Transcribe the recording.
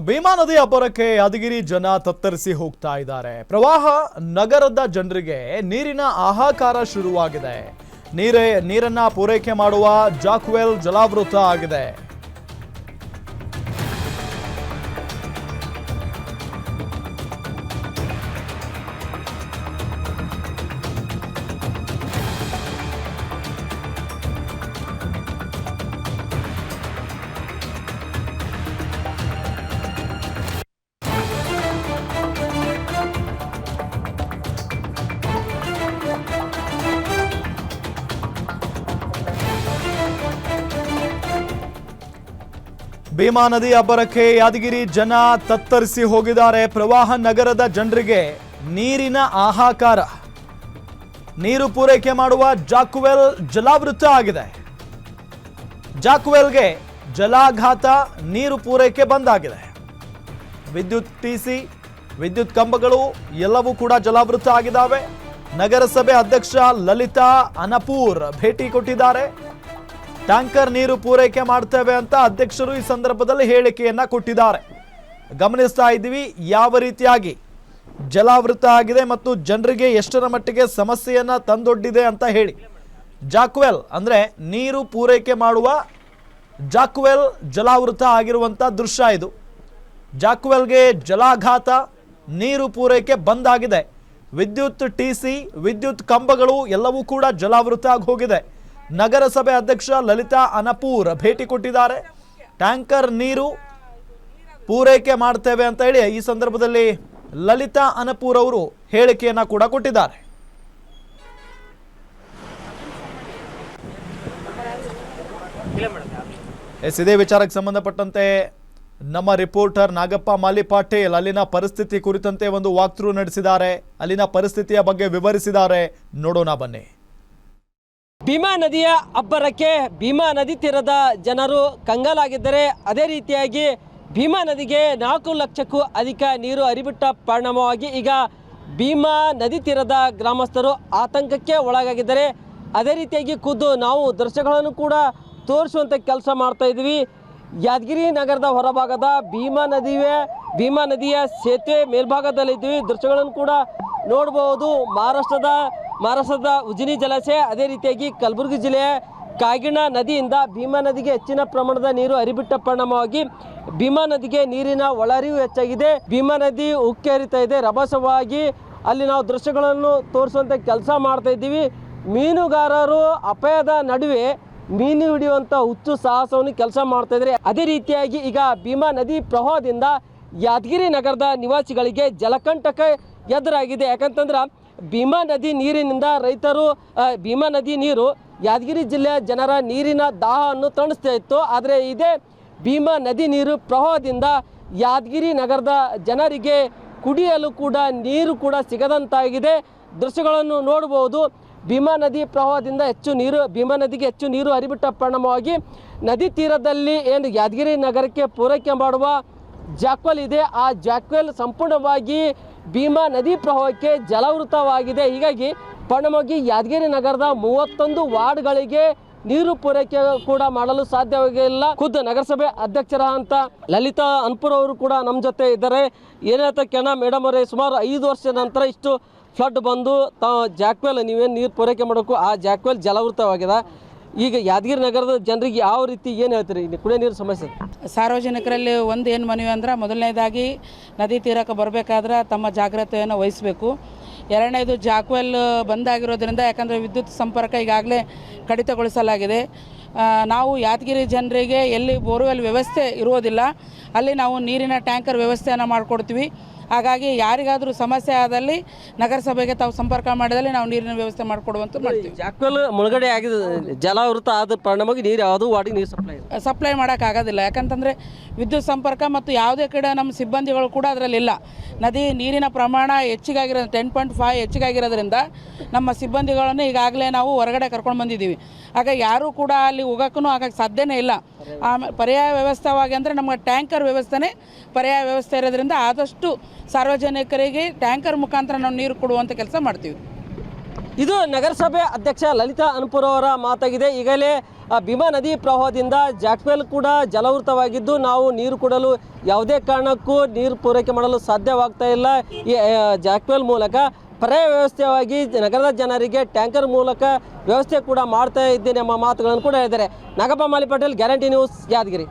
ಭೀಮಾ ನದಿ ಅಬ್ಬರಕ್ಕೆ ಯಾದಗಿರಿ ಜನ ತತ್ತರಿಸಿ ಹೋಗ್ತಾ ಇದ್ದಾರೆ. ಪ್ರವಾಹ ನಗರದ ಜನರಿಗೆ ನೀರಿನ ಆಹಾಕಾರ ಶುರುವಾಗಿದೆ. ನೀರೇ ನೀರನ್ನ ಪೂರೈಕೆ ಮಾಡುವ ಜಾಕ್ವೆಲ್ ಜಲಾವೃತ ಆಗಿದೆ. ಭೀಮಾ ನದಿ ಅಬ್ಬರಕ್ಕೆ ಯಾದಗಿರಿ ಜನ ತತ್ತರಿಸಿ ಹೋಗಿದ್ದಾರೆ. ಪ್ರವಾಹ ನಗರದ ಜನರಿಗೆ ನೀರಿನ ಆಹಾಕಾರ ನೀರು ಪೂರೈಕೆ ಮಾಡುವ ಜಾಕ್ವೆಲ್ ಜಲಾವೃತ ಆಗಿದೆ. ಜಾಕ್ವೆಲ್ಗೆ ಜಲಾಘಾತ, ನೀರು ಪೂರೈಕೆ ಬಂದಾಗಿದೆ. ವಿದ್ಯುತ್ ಟಿಸಿ ವಿದ್ಯುತ್ ಕಂಬಗಳು ಎಲ್ಲವೂ ಕೂಡ ಜಲಾವೃತ ಆಗಿದ್ದಾವೆ. ನಗರಸಭೆ ಅಧ್ಯಕ್ಷ ಲಲಿತಾ ಅನಪೂರ್ ಭೇಟಿ ಕೊಟ್ಟಿದ್ದಾರೆ. ಟ್ಯಾಂಕರ್ ನೀರು ಪೂರೈಕೆ ಮಾಡ್ತೇವೆ ಅಂತ ಅಧ್ಯಕ್ಷರು ಈ ಸಂದರ್ಭದಲ್ಲಿ ಹೇಳಿಕೆಯನ್ನ ಕೊಟ್ಟಿದ್ದಾರೆ. ಗಮನಿಸ್ತಾ ಇದ್ದೀವಿ, ಯಾವ ರೀತಿಯಾಗಿ ಜಲಾವೃತ ಆಗಿದೆ ಮತ್ತು ಜನರಿಗೆ ಎಷ್ಟರ ಮಟ್ಟಿಗೆ ಸಮಸ್ಯೆಯನ್ನ ತಂದೊಡ್ಡಿದೆ ಅಂತ ಹೇಳಿ. ಜಾಕ್ವೆಲ್ ಅಂದ್ರೆ ನೀರು ಪೂರೈಕೆ ಮಾಡುವ ಜಾಕ್ವೆಲ್ ಜಲಾವೃತ ಆಗಿರುವಂತ ದೃಶ್ಯ ಇದು. ಜಾಕ್ವೆಲ್ಗೆ ಜಲಾಘಾತ, ನೀರು ಪೂರೈಕೆ ಬಂದಾಗಿದೆ. ವಿದ್ಯುತ್ ಟಿಸಿ ವಿದ್ಯುತ್ ಕಂಬಗಳು ಎಲ್ಲವೂ ಕೂಡ ಜಲಾವೃತ ಆಗಿ ಹೋಗಿದೆ. ನಗರಸಭೆ ಅಧ್ಯಕ್ಷ ಲಲಿತಾ ಅನಪೂರ್ ಭೇಟಿ ಕೊಟ್ಟಿದ್ದಾರೆ. ಟ್ಯಾಂಕರ್ ನೀರು ಪೂರೈಕೆ ಮಾಡ್ತೇವೆ ಅಂತ ಹೇಳಿ ಈ ಸಂದರ್ಭದಲ್ಲಿ ಲಲಿತಾ ಅನಪೂರ್ ಅವರು ಹೇಳಿಕೆಯನ್ನು ಕೂಡ ಕೊಟ್ಟಿದ್ದಾರೆ. ಎಸ್, ಇದೇ ವಿಚಾರಕ್ಕೆ ಸಂಬಂಧಪಟ್ಟಂತೆ ನಮ್ಮ ರಿಪೋರ್ಟರ್ ನಾಗಪ್ಪ ಮಾಲಿ ಪಾಟೀಲ್ ಅಲ್ಲಿನ ಪರಿಸ್ಥಿತಿ ಕುರಿತಂತೆ ಒಂದು ವಾಕ್ಥ್ರೂ ನಡೆಸಿದ್ದಾರೆ. ಅಲ್ಲಿನ ಪರಿಸ್ಥಿತಿಯ ಬಗ್ಗೆ ವಿವರಿಸಿದ್ದಾರೆ. ನೋಡೋಣ ಬನ್ನಿ. ಭೀಮಾ ನದಿಯ ಅಬ್ಬರಕ್ಕೆ ಭೀಮಾ ನದಿ ತೀರದ ಜನರು ಕಂಗಾಲಾಗಿದ್ದರೆ ಅದೇ ರೀತಿಯಾಗಿ ಭೀಮಾ ನದಿಗೆ ನಾಲ್ಕು ಲಕ್ಷಕ್ಕೂ ಅಧಿಕ ನೀರು ಹರಿಬಿಟ್ಟ ಪರಿಣಾಮವಾಗಿ ಈಗ ಭೀಮಾ ನದಿ ತೀರದ ಗ್ರಾಮಸ್ಥರು ಆತಂಕಕ್ಕೆ ಒಳಗಾಗಿದ್ದಾರೆ. ಅದೇ ರೀತಿಯಾಗಿ ಖುದ್ದು ನಾವು ದೃಶ್ಯಗಳನ್ನು ಕೂಡ ತೋರಿಸುವಂಥ ಕೆಲಸ ಮಾಡ್ತಾ ಇದ್ವಿ ಯಾದಗಿರಿ ನಗರದ ಹೊರಭಾಗದ ಭೀಮಾ ನದಿಯ ಭೀಮಾ ನದಿಯ ಸೇತುವೆ ಮೇಲ್ಭಾಗದಲ್ಲಿದ್ದೀವಿ. ದೃಶ್ಯಗಳನ್ನು ಕೂಡ ನೋಡಬಹುದು ಮಹಾರಾಷ್ಟ್ರದ ಮಹಾರಾಷ್ಟ್ರದ ಉಜಿನಿ ಜಲಾಶಯ ಅದೇ ರೀತಿಯಾಗಿ ಕಲಬುರಗಿ ಜಿಲ್ಲೆಯ ಕಾಗಿಣ ನದಿಯಿಂದ ಭೀಮಾ ನದಿಗೆ ಹೆಚ್ಚಿನ ಪ್ರಮಾಣದ ನೀರು ಹರಿಬಿಟ್ಟ ಪರಿಣಾಮವಾಗಿ ಭೀಮಾ ನದಿಗೆ ನೀರಿನ ಒಳಹರಿವು ಹೆಚ್ಚಾಗಿದೆ. ಭೀಮಾ ನದಿ ಉಕ್ಕಿ ಹರಿತಾ ಇದೆ. ರಭಸವಾಗಿ ಅಲ್ಲಿ ನಾವು ದೃಶ್ಯಗಳನ್ನು ತೋರಿಸುವಂಥ ಕೆಲಸ ಮಾಡ್ತಾ ಇದ್ದೀವಿ. ಮೀನುಗಾರರು ಅಪಾಯದ ನಡುವೆ ಮೀನು ಹಿಡಿಯುವಂಥ ಹುಚ್ಚು ಸಾಹಸವನ್ನು ಕೆಲಸ ಮಾಡ್ತಾ ಇದ್ದಾರೆ. ಅದೇ ರೀತಿಯಾಗಿ ಈಗ ಭೀಮಾ ನದಿ ಪ್ರವಾಹದಿಂದ ಯಾದಗಿರಿ ನಗರದ ನಿವಾಸಿಗಳಿಗೆ ಜಲಕಂಟಕ ಎದುರಾಗಿದೆ. ಯಾಕಂತಂದ್ರೆ ಭೀಮಾ ನದಿ ನೀರಿನಿಂದ ರೈತರು ಭೀಮಾ ನದಿ ನೀರು ಯಾದಗಿರಿ ಜಿಲ್ಲೆಯ ಜನರ ನೀರಿನ ದಾಹವನ್ನು ತಣಿಸ್ತಾ ಇತ್ತು. ಆದರೆ ಇದೇ ಭೀಮಾ ನದಿ ನೀರು ಪ್ರವಾಹದಿಂದ ಯಾದಗಿರಿ ನಗರದ ಜನರಿಗೆ ಕುಡಿಯಲು ಕೂಡ ನೀರು ಕೂಡ ಸಿಗದಂತಾಗಿದೆ. ದೃಶ್ಯಗಳನ್ನು ನೋಡಬಹುದು. ಭೀಮಾ ನದಿ ಪ್ರವಾಹದಿಂದ ಹೆಚ್ಚು ನೀರು, ಭೀಮಾ ನದಿಗೆ ಹೆಚ್ಚು ನೀರು ಹರಿಬಿಟ್ಟ ಪರಿಣಾಮವಾಗಿ ನದಿ ತೀರದಲ್ಲಿ ಏನು ಯಾದಗಿರಿ ನಗರಕ್ಕೆ ಪೂರೈಕೆ ಮಾಡುವ ಜಾಕ್ವೆಲ್ ಇದೆ. ಆ ಜಾಕ್ವೆಲ್ ಸಂಪೂರ್ಣವಾಗಿ ಭೀಮಾ ನದಿ ಪ್ರವಾಹಕ್ಕೆ ಜಲಾವೃತವಾಗಿದೆ. ಹೀಗಾಗಿ ಪಣಮಗಿ ಯಾದಗಿರಿ ನಗರದ ಮೂವತ್ತೊಂದು ವಾರ್ಡ್ಗಳಿಗೆ ನೀರು ಪೂರೈಕೆ ಕೂಡ ಮಾಡಲು ಸಾಧ್ಯವಾಗಿಲ್ಲ ಖುದ್ದು ನಗರಸಭೆ ಅಧ್ಯಕ್ಷರ ಅಂತ ಲಲಿತಾ ಅನ್ಪುರ್ ಅವರು ಕೂಡ ನಮ್ಮ ಜೊತೆ ಇದ್ದಾರೆ. ಏನಾಯ್ತ ಕೆಣ ಮೇಡಮ್ ಅವರೇ, ಸುಮಾರು ಐದು ವರ್ಷದ ನಂತರ ಇಷ್ಟು ಫ್ಲಡ್ ಬಂದು ತಾವು ಜಾಕ್ವೆಲ್ ನೀವೇನು ನೀರು ಪೂರೈಕೆ ಮಾಡೋಕ್ಕೂ ಆ ಜಾಕ್ವೆಲ್ ಜಲಾವೃತವಾಗಿದೆ. ಈಗ ಯಾದಗಿರಿ ನಗರದ ಜನರಿಗೆ ಯಾವ ರೀತಿ ಏನು ಹೇಳ್ತೀರಿ? ಕುಡಿಯೋ ನೀರು ಸಮಸ್ಯೆ ಸಾರ್ವಜನಿಕರಲ್ಲಿ ಒಂದು ಏನು ಮನವಿ ಅಂದ್ರೆ ಮೊದಲನೇದಾಗಿ ನದಿ ತೀರಕ್ಕೆ ಬರಬೇಕಾದ್ರೆ ತಮ್ಮ ಜಾಗ್ರತೆಯನ್ನು ವಹಿಸಬೇಕು. ಎರಡನೇದು ಜಾಕ್ವೆಲ್ ಬಂದಾಗಿರೋದ್ರಿಂದ ಯಾಕಂದರೆ ವಿದ್ಯುತ್ ಸಂಪರ್ಕ ಈಗಾಗಲೇ ಕಡಿತಗೊಳಿಸಲಾಗಿದೆ. ನಾವು ಯಾದಗಿರಿ ಜನರಿಗೆ ಎಲ್ಲಿ ಬೋರ್ವೆಲ್ ವ್ಯವಸ್ಥೆ ಇರೋದಿಲ್ಲ, ಅಲ್ಲಿ ನಾವು ನೀರಿನ ಟ್ಯಾಂಕರ್ ವ್ಯವಸ್ಥೆಯನ್ನು ಮಾಡಿಕೊಡ್ತೀವಿ. ಹಾಗಾಗಿ ಯಾರಿಗಾದರೂ ಸಮಸ್ಯೆ ಆದಲ್ಲಿ ನಗರಸಭೆಗೆ ತಾವು ಸಂಪರ್ಕ ಮಾಡಿದಲ್ಲಿ ನಾವು ನೀರಿನ ವ್ಯವಸ್ಥೆ ಮಾಡಿಕೊಡುವಂತ ಮಾಡ್ತೀವಿ. ಜಾಕ್ವೆಲ್ ಮುಳುಗಡೆ ಆಗಿದೆ ಜಲಾವೃತ ಆದ ಪರಿಣಾಮವಾಗಿ ನೀರು ಯಾವುದು ವಾಡಿ ನೀರು ಸಪ್ಲೈ ಸಪ್ಲೈ ಮಾಡೋಕ್ಕಾಗೋದಿಲ್ಲ ಯಾಕಂತಂದರೆ ವಿದ್ಯುತ್ ಸಂಪರ್ಕ ಮತ್ತು ಯಾವುದೇ ಕಡೆ ನಮ್ಮ ಸಿಬ್ಬಂದಿಗಳು ಕೂಡ ಅದರಲ್ಲಿಲ್ಲ ನದಿ ನೀರಿನ ಪ್ರಮಾಣ ಹೆಚ್ಚಿಗಾಗಿರೋ ಟೆನ್ ಪಾಯಿಂಟ್ ಫೈವ್ ಹೆಚ್ಚಿಗಾಗಿರೋದ್ರಿಂದ ನಮ್ಮ ಸಿಬ್ಬಂದಿಗಳನ್ನು ಈಗಾಗಲೇ ನಾವು ಹೊರಗಡೆ ಕರ್ಕೊಂಡು ಬಂದಿದ್ದೀವಿ. ಆಗ ಯಾರೂ ಕೂಡ ಅಲ್ಲಿ ಹೋಗೋಕ್ಕೂ ಆಗಕ್ಕೆ ಸಾಧ್ಯನೇ ಇಲ್ಲ. ಆಮೇಲೆ ಪರ್ಯಾಯ ವ್ಯವಸ್ಥೆವಾಗಿ ಅಂದರೆ ನಮ್ಮ ಟ್ಯಾಂಕರ್ ವ್ಯವಸ್ಥೆನೇ ಪರ್ಯಾಯ ವ್ಯವಸ್ಥೆ ಇರೋದ್ರಿಂದ ಆದಷ್ಟು ಸಾರ್ವಜನಿಕರಿಗೆ ಟ್ಯಾಂಕರ್ ಮುಖಾಂತರ ನಾವು ನೀರು ಕೊಡುವಂಥ ಕೆಲಸ ಮಾಡ್ತೀವಿ. ಇದು ನಗರಸಭೆ ಅಧ್ಯಕ್ಷ ಲಲಿತಾ ಅನುಪುರ ಅವರ ಮಾತಾಗಿದೆ. ಈಗಲೇ ಭೀಮಾ ನದಿ ಪ್ರವಾಹದಿಂದ ಜಾಕ್ವೆಲ್ ಕೂಡ ಜಲವೃತವಾಗಿದ್ದು ನಾವು ನೀರು ಕೊಡಲು ಯಾವುದೇ ಕಾರಣಕ್ಕೂ ನೀರು ಪೂರೈಕೆ ಮಾಡಲು ಸಾಧ್ಯವಾಗ್ತಾ ಇಲ್ಲ. ಈ ಜಾಕ್ವೆಲ್ ಮೂಲಕ ಪರ್ಯಾಯ ವ್ಯವಸ್ಥೆಯಾಗಿ ನಗರದ ಜನರಿಗೆ ಟ್ಯಾಂಕರ್ ಮೂಲಕ ವ್ಯವಸ್ಥೆ ಕೂಡ ಮಾಡ್ತಾ ಇದ್ದೇನೆ ಎಂಬ ಮಾತುಗಳನ್ನು ಕೂಡ ಹೇಳಿದ್ದಾರೆ. Nagappa Mali Patel guarantee news Yadgiri.